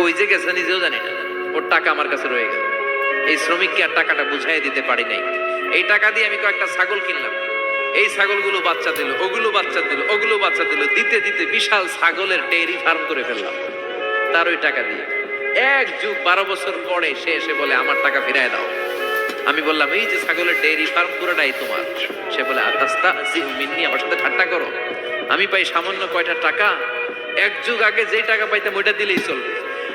কই যে গেছে নিজেও জানি না। ওর টাকা আমার কাছে রয়ে গেল। এই শ্রমিককে আর টাকাটা বুঝাই দিতে পারি নাই। এই টাকা দিয়ে আমি কয়েকটা ছাগল কিনলাম। এই ছাগলগুলো বাচ্চা দিল, ওগুলো বাচ্চা দিল, ওগুলো বাচ্চা দিল, দিতে দিতে বিশাল ছাগলের ডেয়ারি ফার্ম করে ফেললাম। তার ওই টাকা দিয়ে। এক যুগ বারো বছর পরে সে এসে বলে, আমার টাকা ফিরায় দাও। আমি বললাম, এই যে ছাগলের ডেয়ারি ফার্ম পুরোটাই তোমার। সে বলে আতাস্তা মিন্নি, আমার সাথে ঠাট্টা করো। আমি পাই সামান্য কয়টা টাকা। এক যুগ আগে যেই টাকা পাইতাম, ওইটা দিলেই চলবে।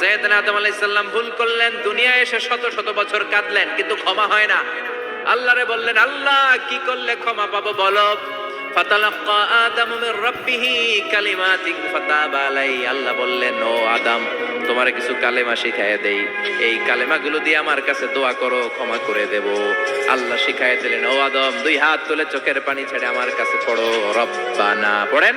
সৈয়দনা আদম আলাইহিস সালাম ভুল করলেন, দুনিয়ায় এসে শত শত বছর কাঁদলেন, কিন্তু ক্ষমা হয় না। আল্লাহরে বললেন, আল্লাহ, কি করলে ক্ষমা পাবো বলো? ফাতালাক্কা আদম মির রাব্বিহি কালিমাতিন ফাতাবা আলাই আল্লাহ বললেন, ও আদম, তোমার কিছু কালেমা শিখায় দেই। এই কালেমাগুলো দিয়ে আমার কাছে দোয়া করো, ক্ষমা করে দেব। আল্লাহ শিখায় দিলেন, ও আদম, দুই হাত তুলে চোখের পানি ছেড়ে আমার কাছে পড়ো। রব্বানা, পড়েন?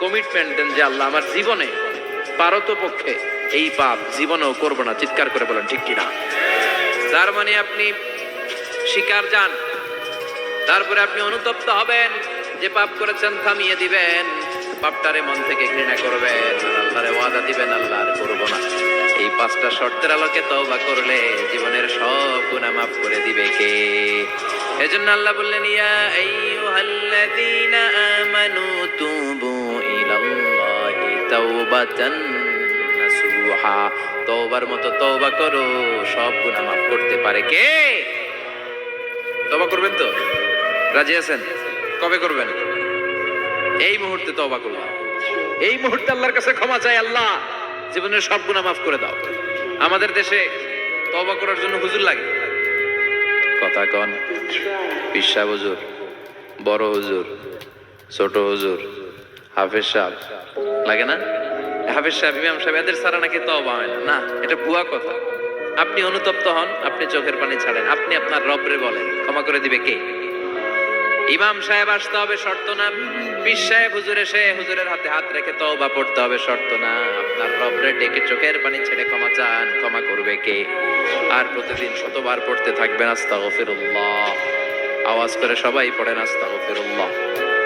কমিটমেন্ট দেন যে আল্লাহ আমার জীবনে পারত পক্ষে এই পাপ জীবনেও করব না। চিৎকার করে বলেন, ঠিক কিনা? তার মানে আপনি শিকার যান। তারপরে আপনি অনুতপ্ত হবেন যে পাপ করেছেন, থামিয়ে দিবেন। পাপটারে মন থেকে ঘৃণা করবেন। আল্লাহরে ওয়াদা দিবেন আল্লাহ করব না। এই পাঁচটা শর্তের আলোকে তওবা করলে জীবনের সব গুনাহ মাফ করে দিবে কে? এজন্য আল্লাহ বললেন, ইয়া আইয়ুহাল্লাযীনা আমানু তুবু ইলাল্লাহি তাওবাতান নাসুহা। তওবার মতো তওবা করো, সব গুনাহ মাফ করতে পারে কে? তবা করবেন তো? রাজি আছেন? কবে করবেন? এই মুহূর্তে তওবা করলাম এই মুহূর্তে আল্লাহর কাছে ক্ষমা চাই আল্লাহ। জীবনের সব গুনাহ মাফ করে দাও। আমাদের দেশে তওবা করার জন্য হুজুর লাগে। কথা কন। পিসা হুজুর, বড় হুজুর, ছোট হুজুর। হাফেজ সাহেব। লাগে না? হাফেজ সাহেব, ইমাম সাহেব, এদের সারা নাকি তওবা হয় না। এটা ভুয়া কথা। আপনি অনুতপ্ত হন, আপনি চোখের পানি ছাড়েন। আপনি আপনার রবরে বলেন। ক্ষমা করে দিবে কে? ইমাম সাহেব আসতে হবে, শর্ত না। পীর সাহেব, হুজুর এসে হুজুরের হাতে হাত রেখে তওবা পড়তে হবে, শর্ত না। আপনার রবরে ডেকে চোখের পানি ছেড়ে ক্ষমা চান। ক্ষমা করবে কে? আর প্রতিদিন শতবার পড়তে থাকবেন, আস্তাগফিরুল্লাহ। আওয়াজ করে সবাই পড়েন, আস্তাগফিরুল্লাহ।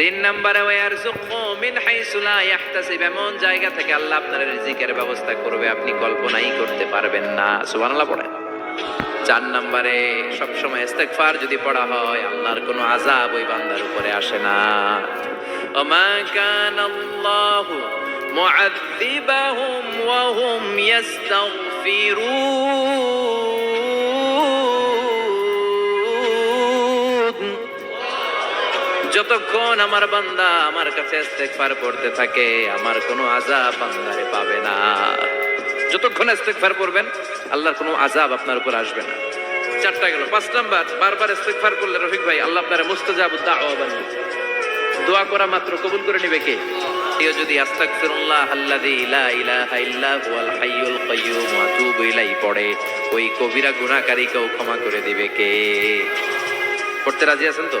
তিন নম্বরে মিন হাইসু লা ইয়াহতাসিব। এমন জায়গা থেকে আল্লাহ আপনার রিজিকের ব্যবস্থা করবে, আপনি কল্পনাই করতে পারবেন না। সুবহানাল্লাহ পড়েন চার নম্বরে, সবসময় ইস্তেগফার যদি পড়া হয়, আল্লাহর কোনো আযাব ওই বান্দার উপরে আসে না। ওমা কানাল্লাহু মুআযিবাহুম ওয়া হুম ইস্তাগফিরুন যতক্ষণ আমার বান্দা আমার কাছে ইস্তেগফার করতে থাকে, আমার কোনো আযাব বান্দারে পাবে না। যতক্ষণ ইস্তেগফার করবেন আল্লাহর কোনো আযাব আপনার উপর আসবে না। চারটা গেল, পাঁচ নাম্বার, বারবার ইস্তেগফার করলে রফিক ভাই, আল্লাহ আপনার মুস্তাজাব দোয়া করা মাত্র কবুল করে নেবে কে? কেউ যদি আস্তাগফিরুল্লাহ আল্লাযী লা ইলাহা ইল্লা হাইয়ুল কাইয়্যুম ওয়া পড়ে, ওই কবিরা গুনাহকারীকেও ক্ষমা করে দিবে কে? পড়তে রাজি আছেন তো?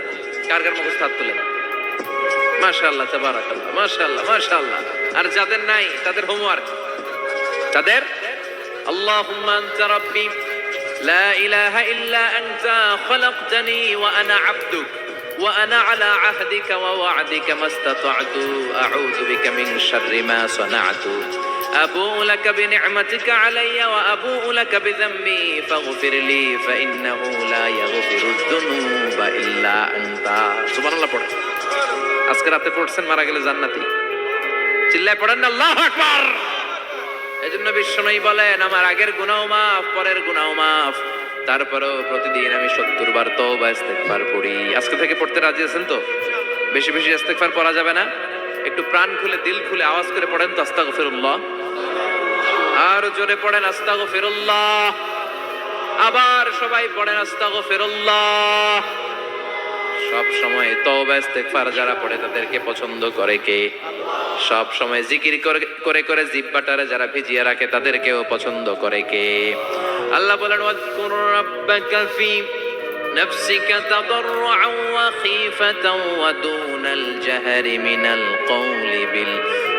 কার কার মুখস্থ হাত তুলে মাশাআল্লাহ তাবারাকাল্লাহ মাশাআল্লাহ মাশাআল্লাহ আর যাদের নাই তাদের হোমওয়ার্ক তাদের আল্লাহুম্মা আনতা রাব্বি লা ইলাহা ইল্লা আনতা খলাকতানি ওয়া আনা আবদুক وأنا على عهدك ووعدك ما استطعت أعوذ بك من شر ما صنعت أبوء لك بنعمتك علي وأبوء لك بذنبي فاغفر لي فإنه لا يغفر الذنوب إلا أنت سبحان الله পড়ে আজকে রাতে পড়ছেন মারা গেলে জান্নাতি চিল্লায় পড়েন না আল্লাহু আকবার এজন্য বিশ্বনবী বলেন আমার আগের গুনাও মাফ পরের গুনাও মাফ তারপরেও প্রতিদিন আমি সত্তর বার তওবা ইস্তেগফার পড়ি আজকে থেকে পড়তে রাজি আছেন তো বেশি বেশি ইস্তেগফার পড়া যাবে না একটু প্রাণ খুলে দিল খুলে আওয়াজ করে পড়েন তো আস্তাগফিরুল্লাহ আর জোরে পড়েন আস্তাগফিরুল্লাহ আবার সবাই পড়েন আস্তাগফিরুল্লাহ সব সময় তওবা ইস্তেগফার যারা পড়ে তাদেরকে পছন্দ করে কে সব সময় জিকির করে করে করে জিব্বাটারে যারা ভিজিয়ে রাখে তাদেরকেও পছন্দ করে কে আল্লাহ বলেন ওয়াজকুর রাব্বাকা ফি نفسك تضرعا وخيفة ودون الجهر من القول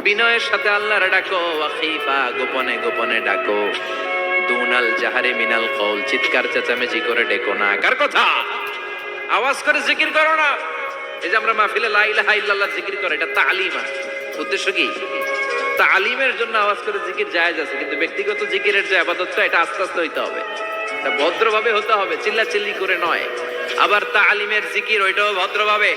বিনয়ের সাথে আল্লাহর ডাকো ওয়া খীফা গোপনে গোপনে ডাকো। দুনাল জাহারে মিনাল কওল, চিৎকার চেঁচামেচি করে ডেকো না। কার কথা? আওয়াজ করে জিকির করো না। এই যে আমরা মাহফিলে লা ইল্লাল্লাহ জিকির করে, এটা তালিম উদ্দেশ্য কি? তালিমের জন্য আওয়াজ করে জিকির জায়েজ আছে, কিন্তু ব্যক্তিগত জিকিরের যে আবাদতটা, এটা আস্তে আস্তে হইতে হবে। ভদ্রভাবে হতে হবে চিল্লা চিল্লি করে নয়। আবার তালিমের জিকির, ওইটাও ভদ্রভাবে।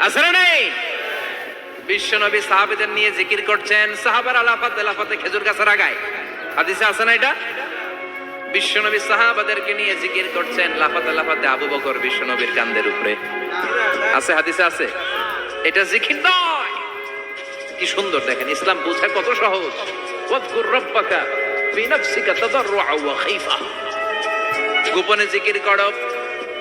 আছে না নাই? বিশ্বনবী সাহাবেদের নিয়ে জিকির করছেন, সাহাবার আলাফাত লাফাতে খেজুর গাছের আগায়। হাদিসে আছে না এটা? বিশ্বনবী সাহাবাদেরকে নিয়ে জিকির করছেন লাফাতে লাফাতে আবু বকর বিশ্বনবীর কান্দের উপরে। আছে, হাদিসে আছে? এটা জিকির নয়। কি সুন্দর দেখেন, ইসলাম বোঝা কত সহজ। ওয়াজকুর রাব্বাকা ফি তাদাররুআ ওয়া খাইফা। গোপনে জিকির করো।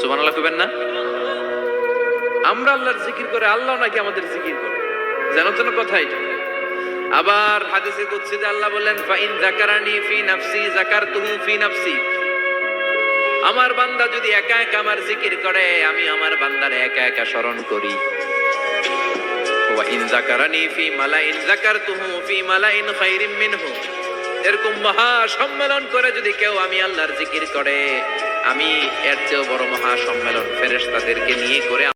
সুবহানাল্লাহ কইবেন না? আমরা আল্লাহর জিকির করে আল্লাহ নাকি আমাদের জিকির করে। কথা এটা। আবার হাদিসে আল্লাহ বললেন ফাইন যাকারানি ফি নাফসি ফি নাফসি। আমার বান্দা যদি একা একা আমার জিকির করে, আমি আমার বান্দারে একা একা স্মরণ করি। ওয়া ইন যাকারানি ফি মালাইন, যাকারতুহু ফি মালাইন খাইরিম মিনহু। এরকম মহা সম্মেলন করে যদি কেউ আমি আল্লাহর জিকির করে আমি এর চেয়েও বড় মহা সম্মেলন ফেরেশতাদেরকে নিয়ে করে